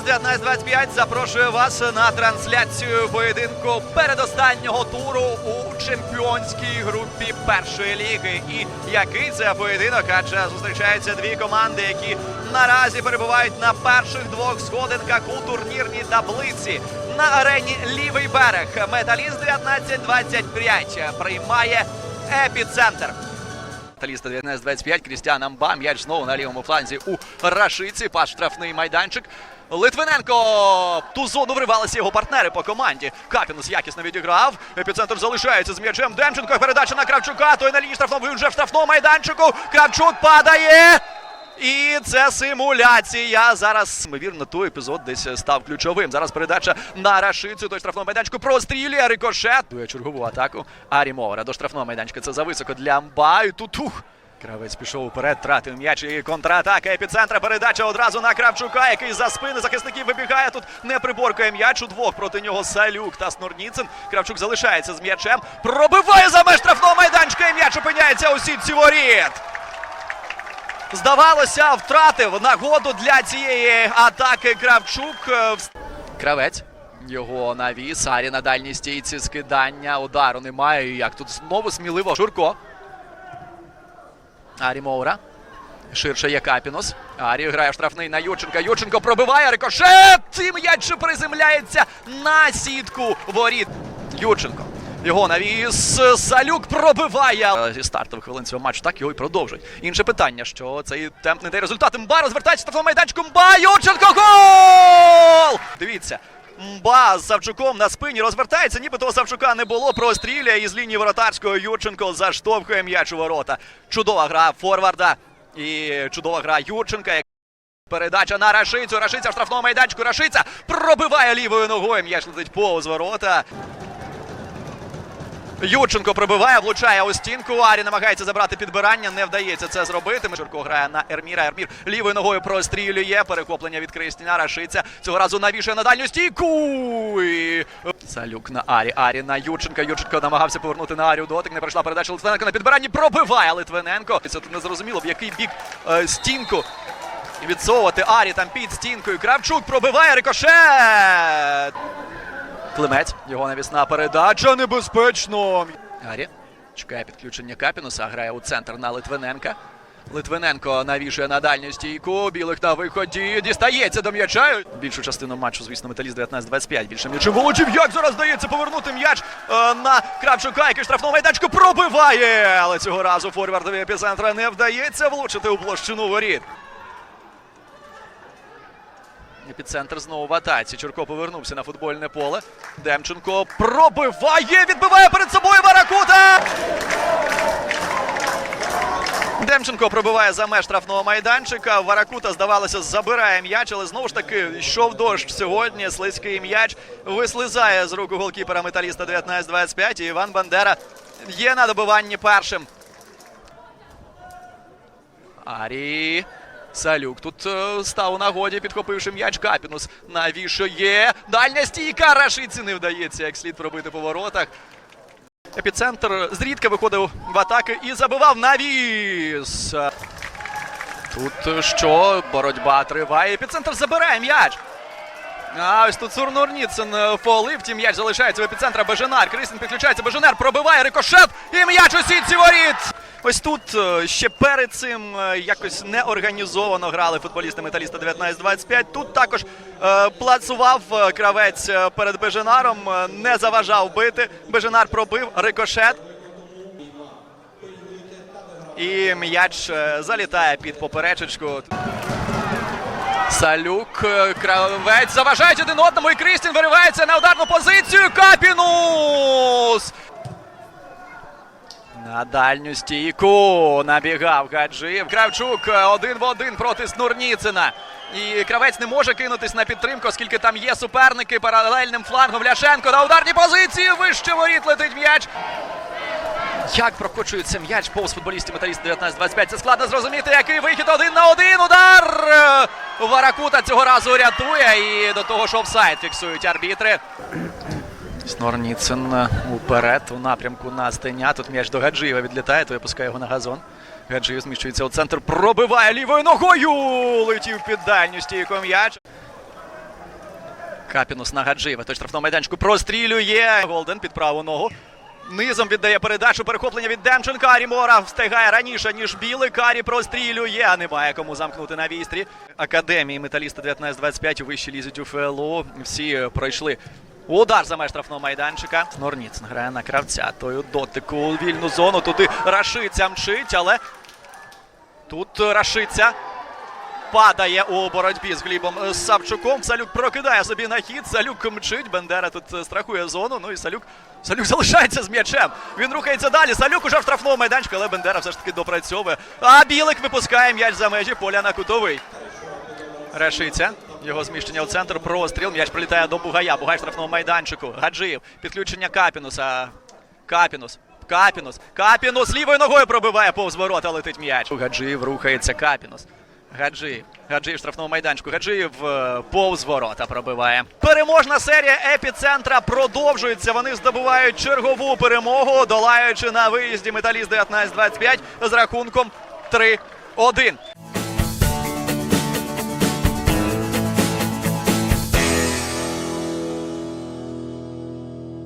Металіст 1925 запрошує вас на трансляцію поєдинку передостаннього туру у чемпіонській групі першої ліги. І який це поєдинок? Адже зустрічаються дві команди, які наразі перебувають на перших двох сходинках у турнірній таблиці. На арені лівий берег Металіст 1925 приймає епіцентр. Металіста 19-25, Крістіан Амба, м'яч знову на лівому фланзі у Рашиці, пас штрафний майданчик. Литвиненко в ту зону вривалися його партнери по команді. Капінус якісно відіграв. Епіцентр залишається з м'ячем. Демченко передача на Кравчука. Той на лінії штрафного вже в штрафному майданчику. Кравчук падає. І це симуляція. Зараз ймовірно, той епізод десь став ключовим. Зараз передача на Рашицю. Той штрафного майданчику прострілює рикошет. Дує чергову атаку. Арі Мовера до штрафного майданчика. Це зависоко для Амба. Тут ух. Кравець пішов уперед, тратив м'яч і контратака епіцентра. Передача одразу на Кравчука, який за спини захисників вибігає. Тут не приборкує м'яч. Удвох проти нього Салюк та Снурніцин. Кравчук залишається з м'ячем. Пробиває за меж штрафного майданчика. І м'яч опиняється у сітці воріт. Здавалося, втратив нагоду для цієї атаки Кравчук. Е, Кравець. Його навіс. Арі на дальній стійці скидання. Удару немає. Як тут знову сміливо. Шурко. Арі Моура. Ширше є Капінус. Арі грає штрафний на Юченка. Юченко пробиває рикошет. І м'яч приземляється на сітку воріт. Юченко. Його навіс. Салюк пробиває. Е, Зі стартових хвилин цього матчу так його і продовжують. Інше питання, що цей темп не дає результат. Мба розвертається штрафного майданчику. Мба Юченко гол! Дивіться. Мба з Савчуком на спині розвертається, ніби того Савчука не було. Простріляє із лінії воротарського Юрченко заштовхує м'яч у ворота. Чудова гра форварда і чудова гра Юрченка. Передача на Рашицю. Рашиця в штрафному майданчику. Рашиця пробиває лівою ногою. М'яч летить повз ворота. Юрченко пробиває, влучає у стінку. Арі намагається забрати підбирання. Не вдається це зробити. Мишурко грає на Ерміра. Ермір лівою ногою прострілює. Перехоплення від Кристіна. Рашиця. Цього разу навішує на дальню стійку. І... Салюк на Арі. Арі на Юрченка. Юрченко намагався повернути на Арію дотик. Не пройшла передача Литвиненко на підбиранні. Пробиває Литвиненко. Це не зрозуміло, в який бік е, стінку. Відсовувати Арі там під стінкою. Кравчук пробиває рикошет. Климець. Його навісна передача небезпечно. Арі. Чекає підключення Капінуса. Грає у центр на Литвиненка. Литвиненко навішує на дальню стійку. Білих на виході. Дістається до м'яча. Більшу частину матчу, звісно, металіст 19-25. Більше м'ячем володів. Як зараз вдається повернути м'яч е, на Кравчука, який штрафного майданчику пробиває. Але цього разу форвардові епіцентра не вдається влучити у площину воріт. Епіцентр знову в атаці. Чурко повернувся на футбольне поле. Демченко пробиває, відбиває перед собою Варакута. Демченко пробиває за меж штрафного майданчика. Варакута, здавалося, забирає м'яч, але знову ж таки йшов дощ сьогодні. Слизький м'яч вислизає з рук голкіпера металіста 19-25. І Іван Бандера є на добиванні першим. Арі. Салюк тут е, став у нагоді, підхопивши м'яч. Капінус навішує. Дальня стійка. Рашиці не вдається як слід пробити по воротах. Епіцентр зрідка виходив в атаки і забивав навіс. Тут що? Боротьба триває. Епіцентр забирає м'яч. А ось тут Сурнурніцин фолив. Втім, м'яч залишається в епіцентра Беженар. Крисін підключається. Беженар пробиває рикошет. І м'яч у сітці воріт. Ось тут е, ще перед цим е, якось неорганізовано грали футболісти металіста 19-25. Тут також е, плацував кравець перед Беженаром, не заважав бити. Беженар пробив рикошет. І м'яч залітає під поперечечку. Салюк, кравець заважають один одному, і Крістін виривається на ударну позицію. Капінус! На дальню стійку набігав Гаджиєв. Кравчук е, один в один проти Снурніцина. І кравець не може кинутись на підтримку, оскільки там є суперники паралельним флангом. Ляшенко на ударній позиції. Вище воріт летить м'яч. Як прокочується м'яч повз футболістів металіст 19-25. Це складно зрозуміти, який вихід один на один. Удар! Варакута цього разу рятує. І до того ж офсайд фіксують арбітри. Снорніцин уперед у напрямку на Стеня. Тут м'яч до Гаджиєва відлітає, то випускає його на газон. Гаджиєв зміщується у центр, пробиває лівою ногою. Летів під дальню стійку м'яч. Капінус на Гаджиєва. Той штрафного майданчику прострілює. Голден під праву ногу. Низом віддає передачу. Перехоплення від Демченка. Арімора встигає раніше, ніж білий. Карі прострілює. А немає кому замкнути на вістрі. Академії металіста 19-25 у вищій лізі ТЮФЛУ. Всі пройшли. Удар за меж штрафного майданчика. Норніц грає на кравця. Той у дотику у вільну зону. Туди Рашиця мчить, але тут Рашиця падає у боротьбі з Глібом е, Савчуком. Салюк прокидає собі на хід. Салюк мчить. Бендера тут е, страхує зону. Ну і Салюк. Салюк залишається з м'ячем. Він рухається далі. Салюк уже в штрафному майданчику, але Бендера все ж таки допрацьовує. А Білик випускає м'яч за межі поля на кутовий. Решиться. Його зміщення у центр. Простріл. М'яч прилітає до Бугая. Бугай в штрафному майданчику. Гаджиєв. Підключення Капінуса. Капінус. Капінус. Капінус лівою ногою пробиває повз ворота. Летить м'яч. Гаджиєв рухається Капінус. Гаджиєв. Гаджиєв штрафному майданчику. Гаджиєв е, повз ворота пробиває. Переможна серія епіцентра продовжується. Вони здобувають чергову перемогу, долаючи на виїзді металіст 19-25 з рахунком 3-1.